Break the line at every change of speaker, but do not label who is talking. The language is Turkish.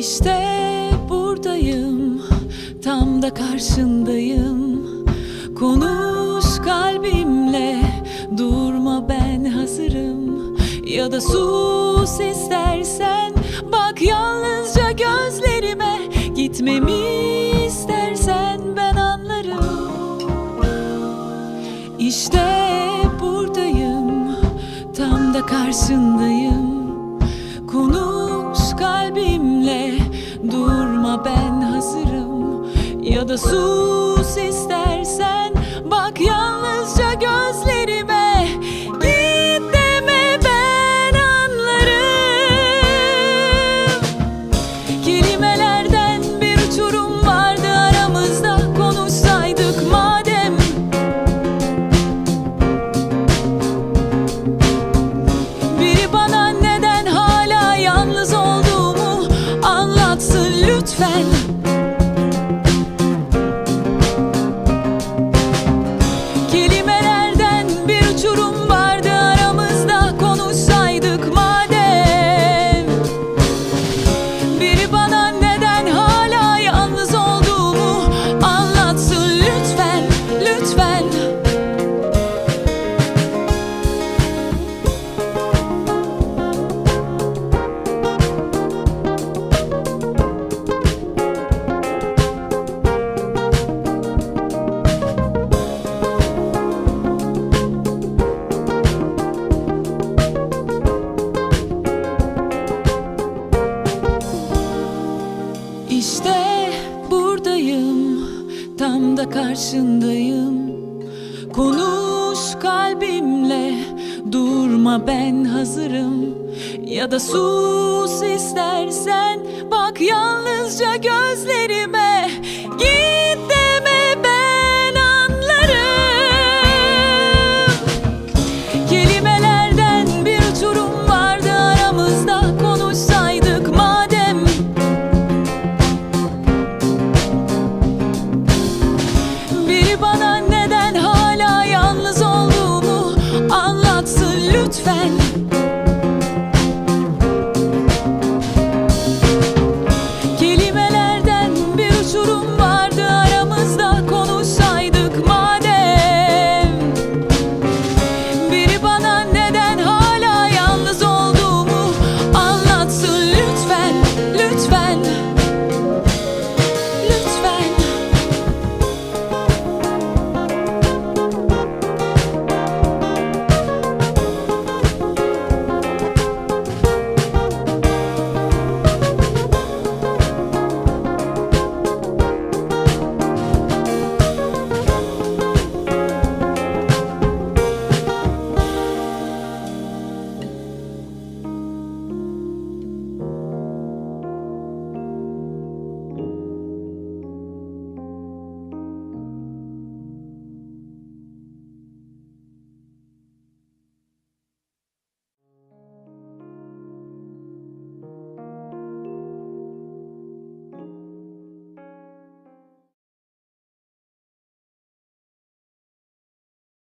İşte buradayım, tam da karşındayım. Konuş kalbimle, durma ben hazırım. Ya da sus istersen, bak yalnızca gözlerime. Gitmemi istersen ben anlarım. İşte buradayım, tam da karşındayım. Konuş kalbimle durma ben hazırım. Ya da sus istersen tam da karşındayım. Konuş kalbimle, durma ben hazırım. Ya da sus istersen. mind.